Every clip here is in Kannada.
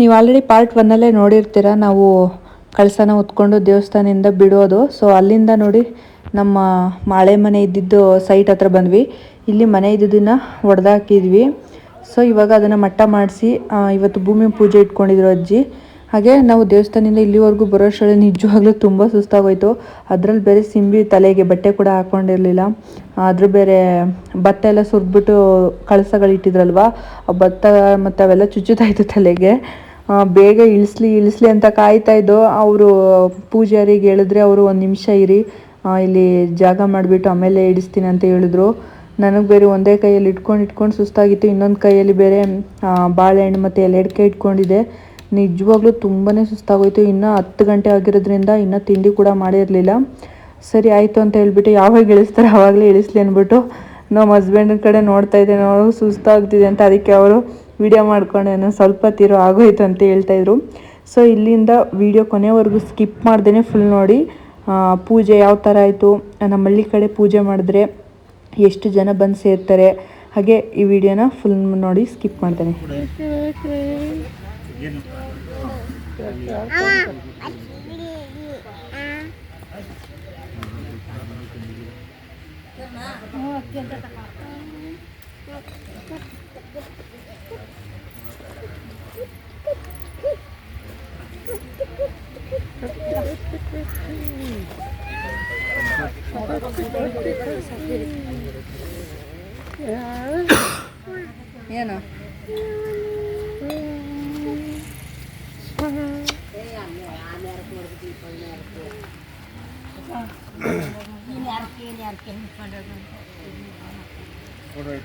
ನೀವು ಆಲ್ರೆಡಿ ಪಾರ್ಟ್ ಒನ್ನಲ್ಲೇ ನೋಡಿರ್ತೀರ, ನಾವು ಕಳಸನ ಹೊತ್ಕೊಂಡು ದೇವಸ್ಥಾನದಿಂದ ಬಿಡೋದು. ಸೊ ಅಲ್ಲಿಂದ ನೋಡಿ ನಮ್ಮ ಮಾಳೆ ಮನೆ ಇದ್ದಿದ್ದು ಸೈಟ್ ಹತ್ರ ಬಂದ್ವಿ. ಇಲ್ಲಿ ಮನೆ ಇದ್ದಿದ್ದನ್ನು ಒಡೆದಾಕಿದ್ವಿ. ಸೊ ಇವಾಗ ಅದನ್ನು ಮಟ್ಟ ಮಾಡಿಸಿ ಇವತ್ತು ಭೂಮಿ ಪೂಜೆ ಇಟ್ಕೊಂಡಿದ್ರು ಅಜ್ಜಿ. ಹಾಗೆ ನಾವು ದೇವಸ್ಥಾನದಿಂದ ಇಲ್ಲಿವರೆಗೂ ಬರೋಷ್ಟರಲ್ಲಿ ನಿಜವಾಗ್ಲೂ ತುಂಬ ಸುಸ್ತಾಗೋಯ್ತು. ಅದ್ರಲ್ಲಿ ಬೇರೆ ಸಿಂಬಿ ತಲೆಗೆ ಬಟ್ಟೆ ಕೂಡ ಹಾಕ್ಕೊಂಡಿರಲಿಲ್ಲ ಅದ್ರ ಬೇರೆ ಭತ್ತ ಎಲ್ಲ ಸುರಿದ್ಬಿಟ್ಟು ಕಳಸಗಳು ಇಟ್ಟಿದ್ರಲ್ವ ಆ ಭತ್ತ ಮತ್ತು ಅವೆಲ್ಲ ಚುಚ್ಚುತ್ತಾಯಿತು ತಲೆಗೆ. ಬೇಗ ಇಳಿಸ್ಲಿ ಇಳಿಸ್ಲಿ ಅಂತ ಕಾಯ್ತಾ ಇದ್ದೋ ಅವರು ಪೂಜಾರಿಗೆ ಹೇಳಿದ್ರೆ ಅವರು ಒಂದು ನಿಮಿಷ ಇರಿ ಇಲ್ಲಿ ಜಾಗ ಮಾಡಿಬಿಟ್ಟು ಆಮೇಲೆ ಇಡಿಸ್ತೀನಿ ಅಂತ ಹೇಳಿದ್ರು. ನನಗೆ ಬೇರೆ ಒಂದೇ ಕೈಯಲ್ಲಿ ಇಟ್ಕೊಂಡು ಇಟ್ಕೊಂಡು ಸುಸ್ತಾಗಿತ್ತು. ಇನ್ನೊಂದು ಕೈಯಲ್ಲಿ ಬೇರೆ ಬಾಳೆಹಣ್ಣು ಮತ್ತು ಎಲೆಡ್ಕೆ ಇಟ್ಕೊಂಡಿದ್ದೆ. ನಿಜವಾಗ್ಲೂ ತುಂಬಾ ಸುಸ್ತಾಗೋಯ್ತು. ಇನ್ನೂ ಹತ್ತು ಗಂಟೆ ಆಗಿರೋದ್ರಿಂದ ಇನ್ನೂ ತಿಂಡಿ ಕೂಡ ಮಾಡಿರಲಿಲ್ಲ. ಸರಿ, ಆಯಿತು ಅಂತ ಹೇಳ್ಬಿಟ್ಟು ಯಾವಾಗ ಇಳಿಸ್ತಾರೆ ಆವಾಗಲೇ ಇಳಿಸ್ಲಿ ಅಂದ್ಬಿಟ್ಟು ನಮ್ಮ ಹಸ್ಬೆಂಡ್ ಕಡೆ ನೋಡ್ತಾ ಇದ್ದೆ. ಅವರು ಸುಸ್ತಾಗ್ತಿದೆ ಅಂತ. ಅದಕ್ಕೆ ಅವರು ವಿಡಿಯೋ ಮಾಡ್ಕೊಂಡೇನೋ ಸ್ವಲ್ಪ ತೀರೋ ಆಗೋಯ್ತು ಅಂತ ಹೇಳ್ತಾಯಿದ್ರು ಸೊ ಇಲ್ಲಿಂದ ವಿಡಿಯೋ ಕೊನೆವರೆಗೂ ಸ್ಕಿಪ್ ಮಾಡ್ದೇ ಫುಲ್ ನೋಡಿ. ಪೂಜೆ ಯಾವ ಥರ ಆಯಿತು? ನಮ್ಮ ಹಳ್ಳಿ ಕಡೆ ಪೂಜೆ ಮಾಡಿದ್ರೆ ಎಷ್ಟು ಜನ ಬಂದು ಸೇರ್ತಾರೆ? ಹಾಗೆ ಈ ವಿಡಿಯೋನ ಫುಲ್ ನೋಡಿ ಸ್ಕಿಪ್ ಮಾಡ್ತೇನೆ ಏನು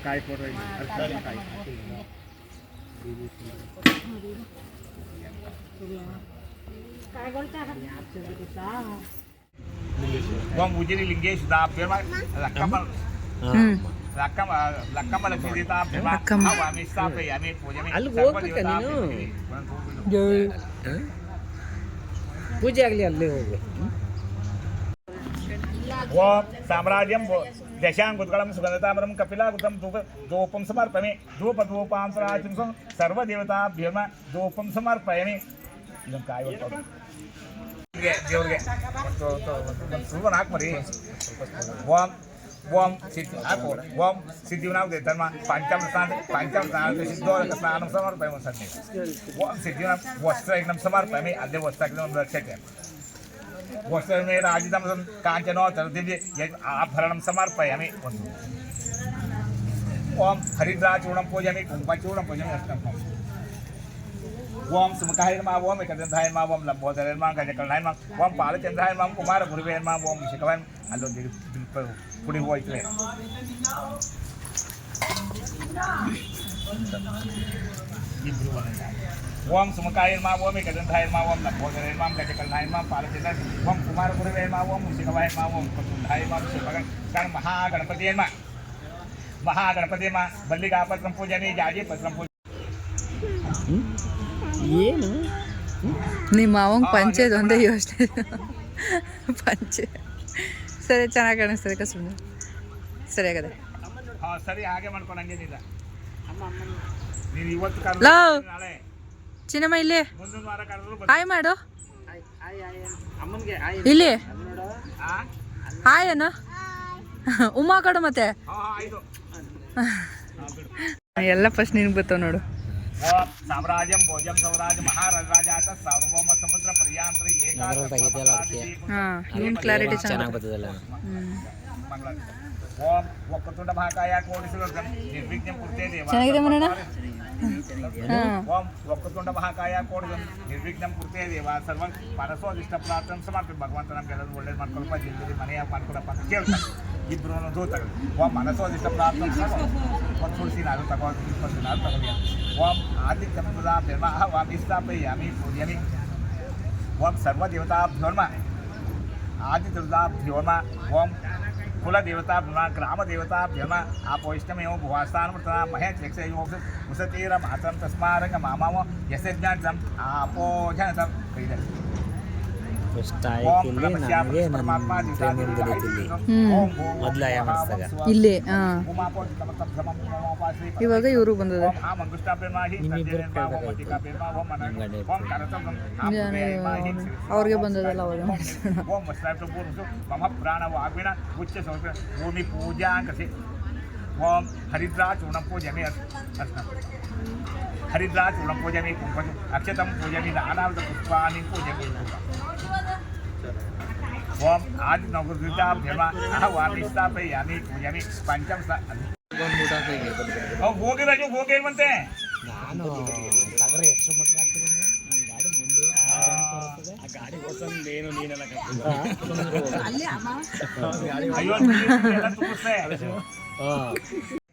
ಕಾಯಿ ಕೊಡ್ರಿ ಕಾಯಿ ಓಂ ಉಜಿರಿ ಲಿಂಗೇಶ್ ದಾಭ್ಯಮ ಲಕ್ಕಮ್ಮ ಹ್ಞೂ ಲಕ್ಕಮ್ಮ ಲಕ್ಕಮ್ಮ ಲಕ್ಷ್ಮೀ ಸೀತಾಭ್ಯಮ ಲಕ್ಕಮ್ಮ. ಹವಾಮಿ ಸ್ಥಾಪಯಾಮಿ ಪೂಜಾಮಿ ಅಲ್ಲಿ ಸರ್ವ ಹೋಗ್ಬೇಕಾ ದೇವತಾ ನೀನು? ಪೂಜೆ ಆಗಲಿ ಅಲ್ಲೇ ಹೋಗ್ಬೇಕು ಓಂ ಸಾಮ್ರಾಜ್ಯಂ ದಶಾಂಗುತ್ಕಳಂ ಸುಗಂಧತಾಮರಂ ಕಪಿಲಾಗುತಂ ಧೂಪ ಧೂಪಂ ಸಮರ್ಪಯಾಮಿ ಧೂಪ ಧೂಪಾಂತರಾಜಿಂ ಸರ್ವದೇವತಾಭ್ಯಮ ಧೂಪಂ ಸಮರ್ಪಯಾಮಿ ಇದೊಂದು ಕಾಯಿ ಹೊಟ್ಟೆ ದೇವ್ರಿಗೆ ಸುಮ್ಮನೆ ಹಾಕಿ ಮರಿ ಓಂ ಓಂ ಸಿದ್ಧಿ ಹಾಕು ಓಂ ಸಿದ್ಧಿ ನಾವು ಧರ್ಮ ಪಂಚಾಮೃತ ಸ್ನಾನ ಪಂಚಾಮೃತ ಸ್ನಾನ ಸಿದ್ಧೋದಕ ಸ್ನಾನ ಸಮರ್ಪಣೆ ಒಂದು ಸಣ್ಣ ಓಂ ಸಿದ್ಧಿ ನಮ್ಮ ವಸ್ತ್ರ ನಮ್ಮ ಸಮರ್ಪಣೆ ಅದೇ ವಸ್ತ್ರ ಒಂದು ರಕ್ಷಕ್ಕೆ ವಸ್ತ್ರ ಮೇಲೆ ಆಜಿತ ಕಾಂಚನೋ ತರದಿವ್ಯ ಆಭರಣ ಸಮರ್ಪಯಾಮಿ ಒಂದು ಓಂ ಹರಿದ್ರಾಚೂರ್ಣ ಪೂಜಾಮಿ ಕುಂಭಚೂರ್ಣ ಪೂಜಾಮಿ ಅಷ್ಟೇ ఓం సుమకాయమా ఓం ఏకదంధాయమా ఓం లంబోదరేమా గజకరణాయమా ఓం బాలచంద్రాయమా కుమార గురువేమా ఓం శిఖవాన్ అల్లో కుడి పోయితే ఓం సుమకాయమా ఓం ఏకదంధాయమా ఓం లంబోదరేమా గజకరణాయమా పాలచంద్ర ఓం కుమార గురువేమా ఓం శిఖవాయమా ఓం కుతుంధాయమా శివగణ గణ మహాగణపతియమా మహాగణపతిమా బల్లికాపత్రం పూజని జాజీ పత్రం పూజ ಏನು? ನಿಮ್ಮ ಅವಂಗೆ ಪಂಚೆದು ಒಂದೇ ಯೋಚನೆ. ಪಂಚೆ. ಸರಿ ಚೆನ್ನಾಗಿ ಕಾಣಿಸ್ತದೆ ಕಸ ಸರಿ ಆಗದೆ ಹಾ ಸರಿ ಹಾಗೆ ಮಾಡ್ಕೊಂಡು ಹಂಗೇನಿಲ್ಲ. ನೀನು ಇವತ್ತು ಲೋ. ನಾಳೆ. ಚಿನ್ನಮ್ಮ ಇಲ್ಲಿ. ಹಾಯ್ ಮಾಡು. ಅಮ್ಮನಿಗೆ ಇಲ್ಲಿ. ಹಾ ಹಾಯ್ ಅನ್ನ ಉಮ್ಮಾ ಕಡು ಮತ್ತೆ. ಎಲ್ಲ ಫಸ್ಟ್ ನಿನ್ಗೆ ಬರ್ತಾವ ನೋಡು. ಸಾಮ್ರಾಜ್ಯಂ ಭೋಜಂ ಸೌರಾಜ್ ಮಹಾರಾಜಾತ ಸಾರ್ವಭೌಮ ಸಮುದ್ರ ಪ್ರಿಯಾಂತರ ಕ್ಲಾರಿಟಿ ಚೆನ್ನಾಗಿ ಬರ್ತದಲ್ಲ ಓಂ ಒಕ್ಕತುಂಡ ಮಹಾಕಾಯ ಕೋಡಿಸುವ ನಿರ್ವಿಘ್ನ ಪೂರ್ತೆ ದೇವ ಚೆನ್ನಾಗಿದೆ ಮನೋಣ ಹಾಂ ಓಂ ಒಕ್ಕತುಂಡ ಮಹಾಕಾಯ ಕೋಡಿದ ನಿರ್ವಿಘ್ನ ಪೂರ್ತೆ ದೇವ ಸರ್ವ ಮನಸ್ಸೋದಿಷ್ಟ ಪ್ರಾರ್ಥನೆ ಸಮರ್ಪಿ ಭಗವಂತ ನಮ್ಗೆಲ್ಲರೂ ಒಳ್ಳೇದು ಮಾಡ್ಕೊಳಪ್ಪ ಜಲ್ದಿ ಮನೆಯ ಮಾಡ್ಕೊಳಪ್ಪ ಅಂತ ಕೇಳ್ತಾರೆ ಇಬ್ರು ದೂತಗಳು ಓಂ ಮನಸ್ಸೋದಿಷ್ಟ ಪ್ರಾರ್ಥನೆ पत्पुरसिनाथभगवती पशुनाथभगव्या वम आदित्यप्रदा धर्मः हाँ, वां स्थापयामि पूजयामि वम सर्वदेवताभ्योर्मा आदित्यदाभ्योर्मा वम कुलदेवताभ्योर्मा ग्रामदेवताभ्योर्मा आपोष्टमेव भुवास्तानमृतना महेक्षेक्षयो मुसतीरमात्रं तस्मारङ्गमामाव यस्य ज्ञातं आपोजनतं क्रीडति ಇಲ್ಲಿ ನನಗೆ ನನ್ನ ಪ್ರೇಮ ಬಂದಿತ್ತು ಇಲ್ಲಿ ಮೊದಲು ಆಯ ಮಾಡಿಸಿದಾಗ. ಇಲ್ಲಿ ಇವಾಗ ಇವರು ಬಂದದ ಅವ್ರಿಗೆ ಬಂದದಲ್ಲ ಅವಾಗ ಭೂಮಿ ಪೂಜಾ ಕಸಿ. ಓಂ ಹರಿದ್ರಾ ಚೂರ್ಣ ಪೂಜಮಿ ಅರ್ಥ ಹರಿದ್ರಾ ಚೂರ್ಣ ಪೂಜಮಿ ಕುಂಭಜು ಅಕ್ಷತಂ ಪೂಜಮಿ ನಾನಾವಿಧ ಪುಷ್ಪಾನಿ ಪೂಜಮಿ. ಓಂ ಆದಿ ನವೃತಾಭ್ಯಮ ಅಹವಾಮಿ ಸ್ಥಾಪಯಾಮಿ ಪೂಜಮಿ ಪಂಚಮ ಹೋಗಿ ರಾಜು ಹೋಗಿ ಮತ್ತೆ ನಾನು ತಗರೆ ಎಷ್ಟು ಮಟ್ಟ ಹಾಕ್ತೀನಿ ನನ್ನ ಗಾಡಿ ಮುಂದೆ ಗಾಡಿ ಏನು ನೀನೆಲ್ಲ ಹಾಂ ಅಯ್ಯೋ ಎಲ್ಲ ತೋರಿಸ್ತೆ ಒಂದೇನೆ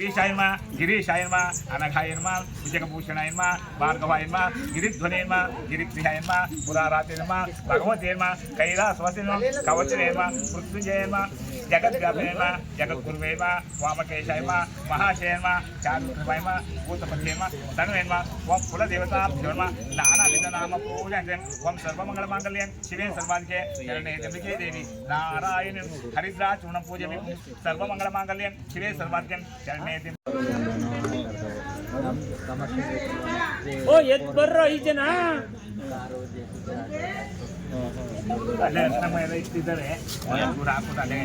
గిరీశాయన్మ గిరీశాయన్మ అనఘాయన్మ విజయభూషణాయన్మ భార్గవాయన్మ గిరిధ్వనేన్మ గిరిప్రియాయన్మ పురారాతేన్మ భగవతేన్మ కైలాసవతిన్మ కవచనేన్మ మృత్యుంజయన్మ ಪುರಾರಾತೇನ್ಮ ಭಗವತೇನ್ಮ ಕೈಲಾಸವಸಿನ್ಮ ಕವಚನೇನ್ಮ ಮೃತ್ಯುಂಜಯನ್ಮ ಜಗದ್ವ್ಯಾಪನೇನ್ಮ ಜಗದ್ಗುರುವೇನ್ಮ ವಾಮಕೇಶಾಯನ್ಮ ಮಹಾಶಯನ್ಮ ಚಾರುಕೃಪಯನ್ಮ ಭೂತಪಥ್ಯನ್ಮ ತನುವೇನ್ಮ ಓಂ ಕುಲದೇವತಾಭ್ಯೋನ್ಮ ನಾನಾವಿಧ ನಾಮ ಪೂಜಾಂಜನ್ ಓಂ ಸರ್ವಮಂಗಳಮಾಂಗಲ್ಯಂ ಶಿವೇ ಸರ್ವಾಧಿಕೆ ಶರಣೇ ಜಂಬಿಕೆ ದೇವಿ ನಾರಾಯಣ ಹರಿದ್ರಾ ಚೂರ್ಣ ಪೂಜೆ ಸರ್ವಮಂಗಳಮಾಂಗಲ್ಯಂ ಶಿವೇ ಸರ್ವಾಧಿಕೆ ಶರಣೇ ದೇವಿ ಓ ಎದ್ ಬರ್ರೋ ಈ ಜನ ಅಲ್ಲೇ ನಮ್ಮ ಎಲ್ಲ ಇಟ್ಟಿದ್ದಾರೆ. ಇವ್ರು ಹಾಕ್ಬಿಟ್ಟು ಅಲ್ಲೇ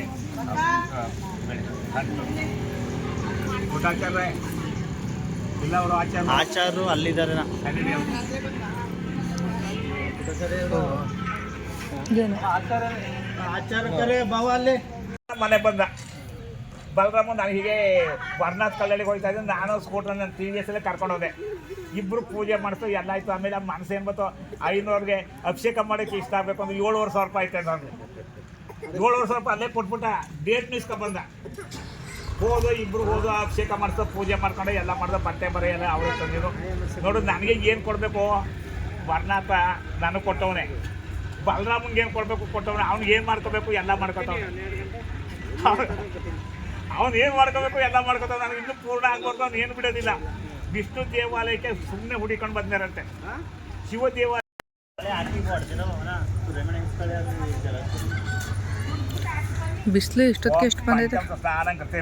ಊಟ ಹಾಕ್ತಾರೆ ಇಲ್ಲ ಅವರು ಆಚಾರ ಆಚಾರು ಅಲ್ಲಿದ್ದಾರೆ ಆಚಾರ ಆಚಾರ ಬಾವ ಅಲ್ಲಿ. ಮನೆ ಬಂದ. ಬಲರಾಮ ನಾನು ಹೀಗೆ ವರ್ಣಾಥ್ ಕಲ್ಲಳ್ಳಿಗೆ ಹೋಗ್ತಾ ಇದ್ದೀನಿ ನಾನು ಸ್ಕೂಟ್ರ್ ನನ್ನ ಟಿ ವಿ ಎಸ್ ಕರ್ಕೊಂಡೋದೆ ಕರ್ಕೊಂಡು ಹೋದೆ. ಇಬ್ಬರು ಪೂಜೆ ಮಾಡಿಸ್ತು ಎಲ್ಲ ಆಯಿತು. ಆಮೇಲೆ ಮನಸ್ಸು ಏನು ಬಂತು? ಐನೂರಿಗೆ ಅಭಿಷೇಕ ಮಾಡೋಕ್ಕೆ ಇಷ್ಟ ಆಗಬೇಕು ಅಂದ್ರೆ ಏಳುವರೆ ಸಾವಿರ ರೂಪಾಯಿ ಆಯ್ತು ನಾನು ಏಳುವರೆ ಸಾವಿರ ರೂಪಾಯಿ ಅಲ್ಲೇ ಕೊಟ್ಬಿಟ್ಟ ಡೇಟ್ ನಿಸ್ಕೊ ಬಂದ ಹೋದು ಇಬ್ರು ಹೋದು ಅಭಿಷೇಕ ಮಾಡಿಸ್ತು ಪೂಜೆ ಮಾಡ್ಕೊಂಡು ಎಲ್ಲ ಮಾಡ್ದು ಬಟ್ಟೆ ಬರೆ ಎಲ್ಲ ಅವರೇ ತಂದಿರು ನೋಡು ನನಗೆ ಏನು ಕೊಡಬೇಕು? ವರ್ಣಾಥ ನನಗೆ ಕೊಟ್ಟವನೆ. ಬಲರಾಮನ್ಗೆ ಏನು ಕೊಡಬೇಕು? ಕೊಟ್ಟವನೇ. ಅವ್ನಿಗೆ ಏನು ಮಾಡ್ಕೋಬೇಕು? ಎಲ್ಲ ಮಾಡ್ಕೊತಾವ ಅವನು ಏನು ಮಾಡ್ಕೋಬೇಕು ಎಲ್ಲ ಮಾಡ್ಕೋತಾವ ನನಗೆ ಇನ್ನೂ ಪೂರ್ಣ ಆಗ್ಬಾರ್ದು ಅವ್ನು ಏನು ಬಿಡೋದಿಲ್ಲ. ವಿಷ್ಣು ದೇವಾಲಯಕ್ಕೆ ಸುಮ್ಮನೆ ಹುಡಿಕೊಂಡು ಬಂದಿರಂತೆ ಶಿವ ದೇವಾಲಯ ಬಿಸಿಲು ಇಷ್ಟೊತ್ತಿಗೆ ಎಷ್ಟು ಬಂದೈತೆ? ಪಂಚಮ ಸ್ನಾನ ಕತೆ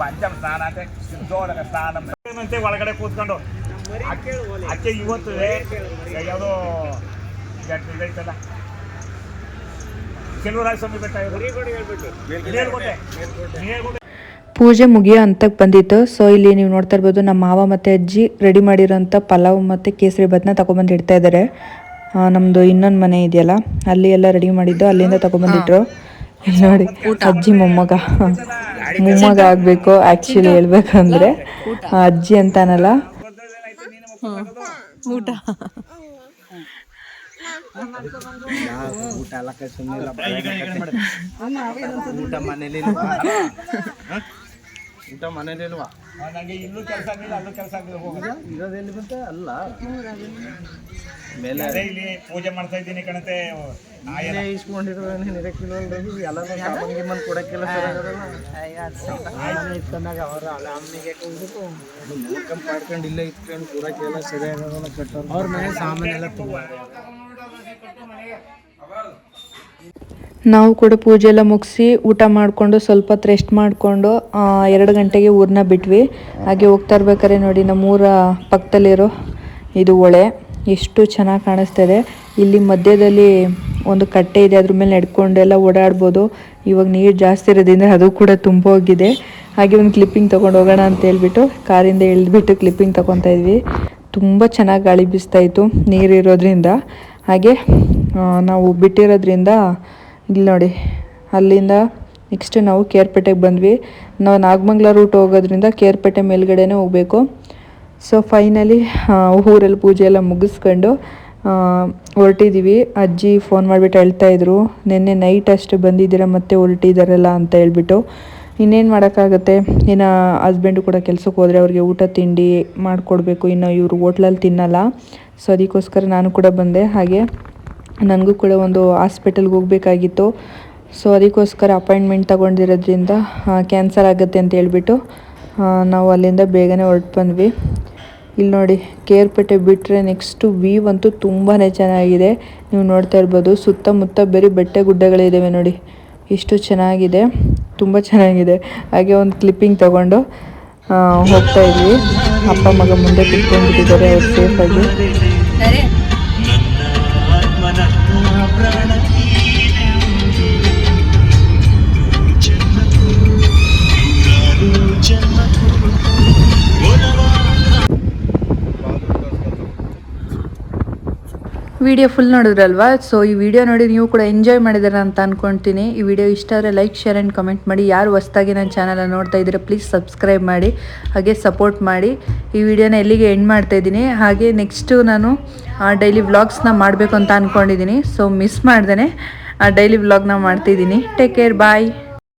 ಪಂಚಮ ಸ್ನಾನ ಅಂತೆ. ಸ್ನಾನ ಅಂತೆ. ಒಳಗಡೆ ಕೂತ್ಕೊಂಡು? ಅಕ್ಕೆ ಇವತ್ತು ಯಾವುದೋ ಇದೈತಲ್ಲ ಸ್ವಾಮಿ ಬೆಟ್ಟ ಇದು. ಮೇಲ್ಕೋಟೆ ಮೇಲ್ಕೋಟೆ. ಪೂಜೆ ಮುಗಿಯೋ ಹಂತಕ್ಕೆ ಬಂದಿತ್ತು. ಸೊ ಇಲ್ಲಿ ನೀವು ನೋಡ್ತಾ ಇರ್ಬೋದು ನಮ್ಮ ಮಾವ ಮತ್ತು ಅಜ್ಜಿ ರೆಡಿ ಮಾಡಿರೋಂಥ ಪಲಾವ್ ಮತ್ತು ಕೇಸರಿ ಭಾತ್ನ ತಗೊಬಂದು ಇಡ್ತಾ ಇದ್ದಾರೆ. ನಮ್ಮದು ಇನ್ನೊಂದು ಮನೆ ಇದೆಯಲ್ಲ ಅಲ್ಲಿ ಎಲ್ಲ ರೆಡಿ ಮಾಡಿದ್ದು ಅಲ್ಲಿಂದ ತಗೊಬಂದಿಟ್ರು. ನೋಡಿ ಅಜ್ಜಿ ಮೊಮ್ಮಗ. ಮೊಮ್ಮಗ ಆಗಬೇಕು ಆ್ಯಕ್ಚುಲಿ ಹೇಳ್ಬೇಕಂದ್ರೆ. ಅಜ್ಜಿ ಅಂತಾನಲ್ಲ. ಊಟ. ಊಟ ಎಲ್ಲ ಸುಮ್ಮನೆ ಊಟ ಮನೇಲಿ ಊಟ ಮನೇಲಿ ಇಲ್ವಾ ನನಗೆ ಕೆಲಸ ಆಗಿಲ್ಲ ಅಲ್ಲೂ ಕೆಲಸ ಅಲ್ಲ ಮೇಲೆ ಅದೇ ಪೂಜೆ ಮಾಡ್ತಾ ಇದ್ದೀನಿ ಕಣತೆ. ಇಸ್ಕೊಂಡಿರೋ ಎಲ್ಲ ಇಟ್ಕೊಂಡಾಗ ಮಾಡ್ಕೊಂಡು ಇಲ್ಲೇ ಇಟ್ಕೊಂಡು ಕೊಡಕ್ಕೆಲ್ಲ ಸರಿ ಆಗೋಲ್ಲ ಕಟ್ಟೋರು ಅವ್ರ ಮನೆ ಸಾಮಾನೆಲ್ಲ ತುಂಬ ನಾವು ಕೂಡ ಪೂಜೆ ಎಲ್ಲ ಮುಗಿಸಿ ಊಟ ಮಾಡಿಕೊಂಡು ಸ್ವಲ್ಪ ಹೊತ್ತು ರೆಸ್ಟ್ ಮಾಡಿಕೊಂಡು ಎರಡು ಗಂಟೆಗೆ ಊರನ್ನ ಬಿಟ್ವಿ. ಹಾಗೆ ಹೋಗ್ತಾ ಇರ್ಬೇಕಾದ್ರೆ ನೋಡಿ, ನಮ್ಮೂರ ಪಕ್ಕದಲ್ಲಿರೋ ಇದು ಹೊಳೆ. ಎಷ್ಟು ಚೆನ್ನಾಗಿ ಕಾಣಿಸ್ತಿದೆ ಇಲ್ಲಿ ಮಧ್ಯದಲ್ಲಿ ಒಂದು ಕಟ್ಟೆ ಇದೆ, ಅದ್ರ ಮೇಲೆ ನಡ್ಕೊಂಡೆಲ್ಲ ಓಡಾಡ್ಬೋದು. ಇವಾಗ ನೀರು ಜಾಸ್ತಿ ಇರೋದ್ರಿಂದ ಅದು ಕೂಡ ತುಂಬೋಗಿದೆ ಹಾಗೆ ಒಂದು ಕ್ಲಿಪ್ಪಿಂಗ್ ತೊಗೊಂಡು ಹೋಗೋಣ ಅಂತ ಹೇಳ್ಬಿಟ್ಟು ಕಾರಿಂದ ಇಳಿದ್ಬಿಟ್ಟು ಕ್ಲಿಪ್ಪಿಂಗ್ ತೊಗೊತಾ ಇದ್ವಿ. ತುಂಬ ಚೆನ್ನಾಗಿ ಗಾಳಿ ಬೀಸ್ತಾ ಇತ್ತು ನೀರು ಇರೋದ್ರಿಂದ. ಹಾಗೆ ನಾವು ಬಿಟ್ಟಿರೋದ್ರಿಂದ ಇಲ್ಲಿ ನೋಡಿ, ಅಲ್ಲಿಂದ ನೆಕ್ಸ್ಟ್ ನಾವು ಕೇರ್ಪೇಟೆಗೆ ಬಂದ್ವಿ. ನಾವು ನಾಗಮಂಗ್ಲ ರೂಟ್ ಹೋಗೋದ್ರಿಂದ ಕೇರ್ಪೇಟೆ ಮೇಲ್ಗಡೆನೇ ಹೋಗಬೇಕು. ಸೊ ಫೈನಲಿ ಊರಲ್ಲಿ ಪೂಜೆ ಎಲ್ಲ ಮುಗಿಸ್ಕೊಂಡು ಹೊರಟಿದ್ದೀವಿ ಅಜ್ಜಿ ಫೋನ್ ಮಾಡಿಬಿಟ್ಟು ಹೇಳ್ತಾ ಇದ್ರು, ನಿನ್ನೆ ನೈಟ್ ಅಷ್ಟು ಬಂದಿದ್ದೀರಾ ಮತ್ತೆ ಹೊರಟಿದ್ದಾರಲ್ಲ ಅಂತ ಹೇಳ್ಬಿಟ್ಟು. ಇನ್ನೇನು ಮಾಡೋಕ್ಕಾಗತ್ತೆ? ಇನ್ನು ಹಸ್ಬೆಂಡು ಕೂಡ ಕೆಲ್ಸಕ್ಕೆ ಹೋದರೆ ಅವ್ರಿಗೆ ಊಟ, ತಿಂಡಿ ಮಾಡಿಕೊಡ್ಬೇಕು. ಇನ್ನು ಇವರು ಹೋಟ್ಲಲ್ಲಿ ತಿನ್ನಲ್ಲ. ಸೊ ಅದಕ್ಕೋಸ್ಕರ ನಾನು ಕೂಡ ಬಂದೆ. ಹಾಗೆ ನನಗೂ ಕೂಡ ಒಂದು ಹಾಸ್ಪಿಟಲ್ಗೆ ಹೋಗಬೇಕಾಗಿತ್ತು. ಸೊ ಅದಕ್ಕೋಸ್ಕರ ಅಪಾಯಿಂಟ್ಮೆಂಟ್ ತೊಗೊಂಡಿರೋದ್ರಿಂದ ಕ್ಯಾನ್ಸಲ್ ಆಗುತ್ತೆ ಅಂತ ಹೇಳ್ಬಿಟ್ಟು ನಾವು ಅಲ್ಲಿಂದ ಬೇಗನೆ ಹೊರಟು ಬಂದ್ವಿ. ಇಲ್ಲಿ ನೋಡಿ, ಕೇರ್ಪೇಟೆ ಬಿಟ್ಟರೆ ನೆಕ್ಸ್ಟು ವೀವ್ ಅಂತೂ ತುಂಬಾ ಚೆನ್ನಾಗಿದೆ. ನೀವು ನೋಡ್ತಾ ಇರ್ಬೋದು, ಸುತ್ತಮುತ್ತ ಬರೀ ಬೆಟ್ಟ ಗುಡ್ಡಗಳಿದ್ದಾವೆ ನೋಡಿ. ಎಷ್ಟು ಚೆನ್ನಾಗಿದೆ. ತುಂಬ ಚೆನ್ನಾಗಿದೆ. ಹಾಗೆ ಒಂದು ಕ್ಲಿಪ್ಪಿಂಗ್ ತಗೊಂಡು ಹೋಗ್ತಾ ಇದ್ವಿ. ಅಪ್ಪ ಮಗ ಮುಂದೆ ಕಿತ್ಕೊಂಡ್ಬಿಟ್ಟಿದ್ದಾರೆ ಅವ್ರು ಸೇಫಾಗಿ ವಿಡಿಯೋ ಫುಲ್ ನೋಡಿದ್ರಲ್ವಾ? ಸೊ ಈ ವಿಡಿಯೋ ನೋಡಿ ನೀವು ಕೂಡ ಎಂಜಾಯ್ ಮಾಡಿದಾರೆ ಅಂತ ಅನ್ಕೊಂತೀನಿ. ಈ ವಿಡಿಯೋ ಇಷ್ಟ ಆದರೆ ಲೈಕ್ ಶೇರ್ ಆ್ಯಂಡ್ ಕಮೆಂಟ್ ಮಾಡಿ. ಯಾರು ಹೊಸ್ದಾಗಿ ನನ್ನ ಚಾನಲ್ ನೋಡ್ತಾ ಇದ್ದೀರಾ ಪ್ಲೀಸ್ ಸಬ್ಸ್ಕ್ರೈಬ್ ಮಾಡಿ. ಹಾಗೆ ಸಪೋರ್ಟ್ ಮಾಡಿ. ಈ ವಿಡಿಯೋನ ಎಲ್ಲಿಗೆ ಎಂಡ್ ಮಾಡ್ತಾ ಇದ್ದೀನಿ? ಹಾಗೆ ನೆಕ್ಸ್ಟು ನಾನು ಡೈಲಿ ವ್ಲಾಗ್ಸ್ನ ಮಾಡಬೇಕು ಅಂತ ಅಂದ್ಕೊಂಡಿದ್ದೀನಿ ಸೊ ಮಿಸ್ ಮಾಡ್ದೇ ಡೈಲಿ ವ್ಲಾಗ್ನ ಮಾಡ್ತಿದ್ದೀನಿ ಟೇಕ್ ಕೇರ್ ಬಾಯ್